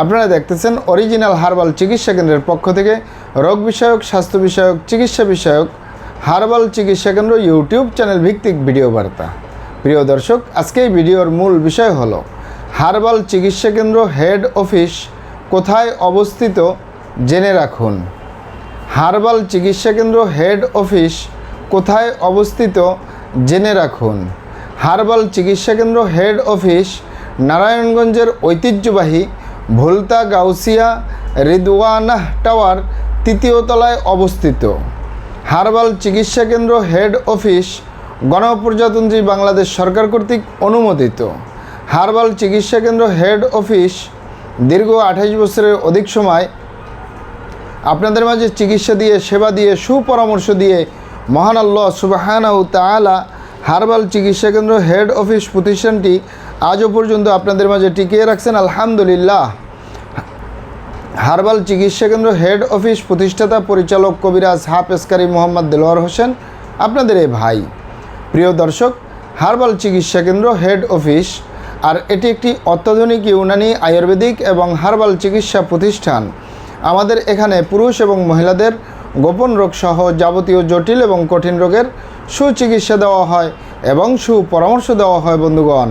আপনারা দেখতেছেন original herbal চিকিৎসা কেন্দ্রের পক্ষ থেকে রোগ বিষয়ক, স্বাস্থ্য বিষয়ক, চিকিৎসা বিষয়ক হার্বাল চিকিৎসা কেন্দ্র ইউটিউব চ্যানেল ভিত্তিক ভিডিও বার্তা। প্রিয় দর্শক, আজকে এই ভিডিওর মূল বিষয় হলো হার্বাল চিকিৎসা কেন্দ্র হেড অফিস কোথায় অবস্থিত জেনে রাখুন। হার্বাল চিকিৎসা কেন্দ্র হেড অফিস কোথায় অবস্থিত জেনে রাখুন। হার্বাল চিকিৎসা কেন্দ্র হেড অফিস নারায়ণগঞ্জের ঐতিহ্যবাহী ভুলতা গাউসিয়া রিদওয়ানাহ টাওয়ার তৃতীয় তলায় অবস্থিত। হার্বাল চিকিৎসা কেন্দ্র হেড অফিস গণপ্রজাতন্ত্রী বাংলাদেশ সরকার কর্তৃক অনুমোদিত। হার্বাল চিকিৎসা কেন্দ্র হেড অফিস দীর্ঘ আঠাশ বছরের অধিক সময় আপনাদের মাঝে চিকিৎসা দিয়ে, সেবা দিয়ে, সুপরামর্শ দিয়ে মহান আল্লাহ সুবাহানাউ তালা হার্বাল চিকিৎসা কেন্দ্র হেড অফিস প্রতিষ্ঠানটি আজও পর্যন্ত আপনাদের মাঝে টিকিয়ে রাখছেন আলহামদুলিল্লাহ। হার্বাল চিকিৎসা কেন্দ্র হেড অফিস প্রতিষ্ঠাতা পরিচালক কবিরাজ হাফেজকারী মোহাম্মদ দেলোয়ার হোসেন, আপনাদের এই ভাই। প্রিয় দর্শক, হার্বাল চিকিৎসা কেন্দ্র হেড অফিস, আর এটি একটি অত্যাধুনিক ইউনানি আয়ুর্বেদিক এবং হার্বাল চিকিৎসা প্রতিষ্ঠান। আমাদের এখানে পুরুষ এবং মহিলাদের গোপন রোগ সহ যাবতীয় জটিল এবং কঠিন রোগের সুচিকিৎসা দেওয়া হয় এবং সুপরামর্শ দেওয়া হয় বন্ধুগণ।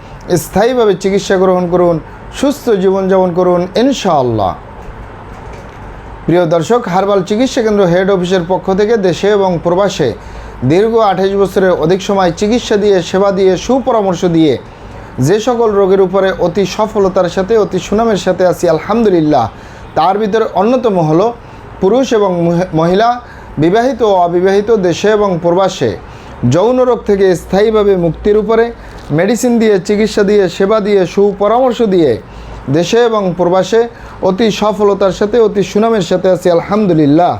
স্থায়ীভাবে চিকিৎসা গ্রহণ করুন, সুস্থ জীবনযাপন করুন, ইনশাআল্লাহ। প্রিয় দর্শক, হার্বাল চিকিৎসা কেন্দ্র হেড অফিসের পক্ষ থেকে দেশে এবং প্রবাসে দীর্ঘ আঠাশ বছরের অধিক সময় চিকিৎসা দিয়ে, সেবা দিয়ে, সুপরামর্শ দিয়ে যে সকল রোগের উপরে অতি সফলতার সাথে, অতি সুনামের সাথে আছি, আলহামদুলিল্লাহ। তার ভিতরে অন্যতম হলো পুরুষ এবং মহিলা, বিবাহিত ও অবিবাহিত দেশে এবং প্রবাসে। যৌন রোগ থেকে স্থায়ীভাবে মুক্তির উপরে মেডিসিন দিয়ে, চিকিৎসা দিয়ে, সেবা দিয়ে, সুপরামর্শ দিয়ে দেশে এবং প্রবাসে অতি সফলতার সাথে, অতি সুনামের সাথে আছি, আলহামদুলিল্লাহ।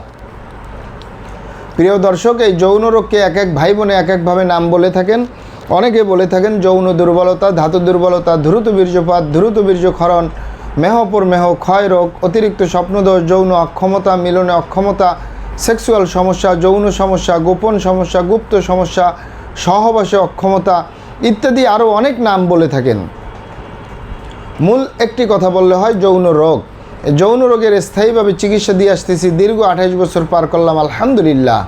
প্রিয় দর্শক, এই যৌন রোগকে এক এক ভাই বোনে এক একভাবে নাম বলে থাকেন। অনেকে বলে থাকেন যৌন দুর্বলতা, ধাতু দুর্বলতা দ্রুত বীর্যপাত দ্রুত বীর্যক্ষরণ মেহপুর মেহ, ক্ষয় রোগ, অতিরিক্ত স্বপ্নদোষ, যৌন অক্ষমতা, মিলনে অক্ষমতা, সেক্সুয়াল সমস্যা, যৌন সমস্যা, গোপন সমস্যা, গুপ্ত সমস্যা, সহবাসে অক্ষমতা ইত্যাদি আরও অনেক নাম বলে থাকেন। মূল একটি কথা বললে হয় যৌন রোগ। যৌন রোগের স্থায়ীভাবে চিকিৎসা দিয়ে আসতেছি, দীর্ঘ আঠাইশ বছর পার করলাম, আলহামদুলিল্লাহ।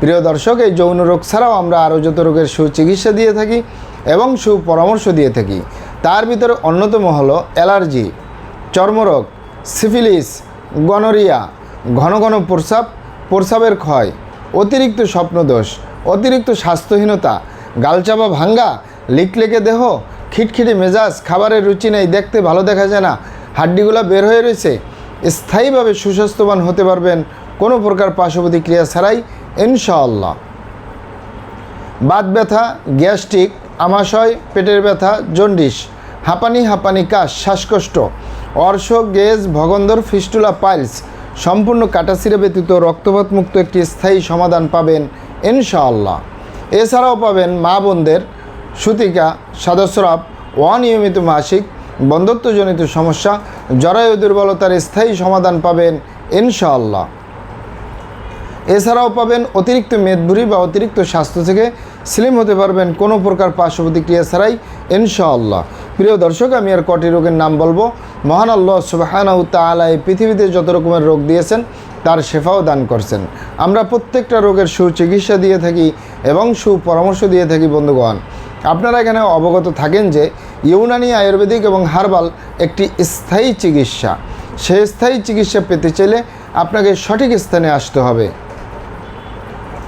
প্রিয় দর্শক, এই যৌন রোগ ছাড়াও আমরা আরও যত রোগের সুচিকিৎসা দিয়ে থাকি এবং সুপরামর্শ দিয়ে থাকি, তার ভিতরে অন্যতম হলো অ্যালার্জি, চর্মরোগ, সিফিলিস, গনোরিয়া, ঘন ঘন প্রস্রাব প্রস্রাবের ক্ষয়, অতিরিক্ত স্বপ্নদোষ, অতিরিক্ত স্বাস্থ্যহীনতা গালচাপা ভাঙ্গা লিকলেকে দেহ, খিটখিটে মেজাজ, খাবারের রুচি নেই, দেখতে ভালো দেখা যায় না। হাড্ডিগুলো বের হয়ে রয়েছে। স্থায়ীভাবে সুস্বাস্থ্যবান হতে পারবেন কোনো প্রকার পার্শ্বপ্রতিক্রিয়া ছাড়াই, ইনশাআল্লাহ। বাত ব্যথা, গ্যাস্ট্রিক, আমাশয়, পেটের ব্যথা, জন্ডিস, হাঁপানি হাঁপানি কাশ, শ্বাসকষ্ট, অর্শ, গেজ, ভগন্দর, ফিস্টুলা, পাইলস, সম্পূর্ণ কাটাছিরা ব্যতীত রক্তপাতমুক্ত একটি স্থায়ী সমাধান পাবেন, ইনশাআল্লাহ। এছাড়াও পাবেন মা বোনদের সুতিকা সদস্যরাব অনিয়মিত মাসিক, বন্ধত্বজনিত সমস্যা, জরায়ু দুর্বলতার স্থায়ী সমাধান পাবেন ইনশাআল্লাহ। এছাড়াও পাবেন অতিরিক্ত মেদভুরি বা অতিরিক্ত স্বাস্থ্য থেকে স্লিম হতে পারবেন কোনো প্রকার পার্শ্ব প্রতিক্রিয়া ছাড়াই, ইনশাআল্লাহ। প্রিয় দর্শক, আমি আর কটি রোগের নাম বলব। মহান আল্লাহ সুবাহানাউ তাআলা এই পৃথিবীতে যত রকমের রোগ দিয়েছেন, তার শেফাও দান করছেন। আমরা প্রত্যেকটা রোগের সুচিকিৎসা দিয়ে থাকি এবং সুপরামর্শ দিয়ে থাকি, বন্ধুগণ। আপনারা এখানে অবগত থাকেন যে ইউনানি আয়ুর্বেদিক এবং হার্বাল একটি স্থায়ী চিকিৎসা। সেই স্থায়ী চিকিৎসা পেতে চাইলে আপনাকে সঠিক স্থানে আসতে হবে।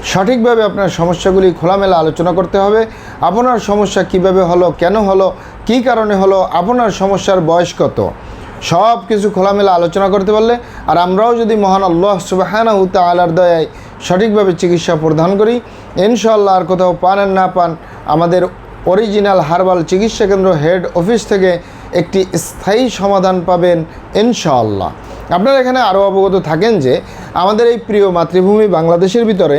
সঠিকভাবে আপনার সমস্যাগুলি খোলামেলা আলোচনা করতে হবে। আপনার সমস্যা কীভাবে হলো, কেন হলো, কী কারণে হলো, আপনার সমস্যার বয়স কত? সব কিছু খোলামেলা আলোচনা করতে পারলে আর আমরাও যদি মহান আল্লাহ সুবাহানা উত্তা আলার দয়ায় সঠিকভাবে চিকিৎসা প্রদান করি ইনশাল্লাহ আর কোথাও পান আর না পান, আমাদের অরিজিনাল হার্বাল চিকিৎসা কেন্দ্র হেড অফিস থেকে একটি স্থায়ী সমাধান পাবেন ইনশাআল্লাহ। আপনারা এখানে আরও অবগত থাকেন যে আমাদের এই প্রিয় মাতৃভূমি বাংলাদেশের ভিতরে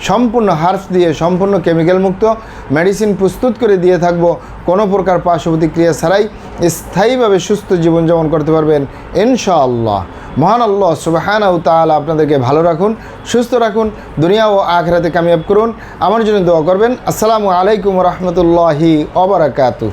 সম্পূর্ণ হার্ফ দিয়ে সম্পূর্ণ কেমিক্যাল মুক্ত মেডিসিন প্রস্তুত করে দিয়ে থাকব। কোনো প্রকার পার্শ্ব প্রতিক্রিয়া ছাড়াই স্থায়ীভাবে সুস্থ জীবনযাপন করতে পারবেন, ইনশাআল্লাহ। মহান আল্লাহ সুবাহানা ও তাআলা আপনাদেরকে ভালো রাখুন, সুস্থ রাখুন, দুনিয়া ও আখরাতে কামিয়াব করুন। আমার জন্য দোয়া করবেন। আসসালামু আলাইকুম রহমতুল্লাহি অবরাকাতু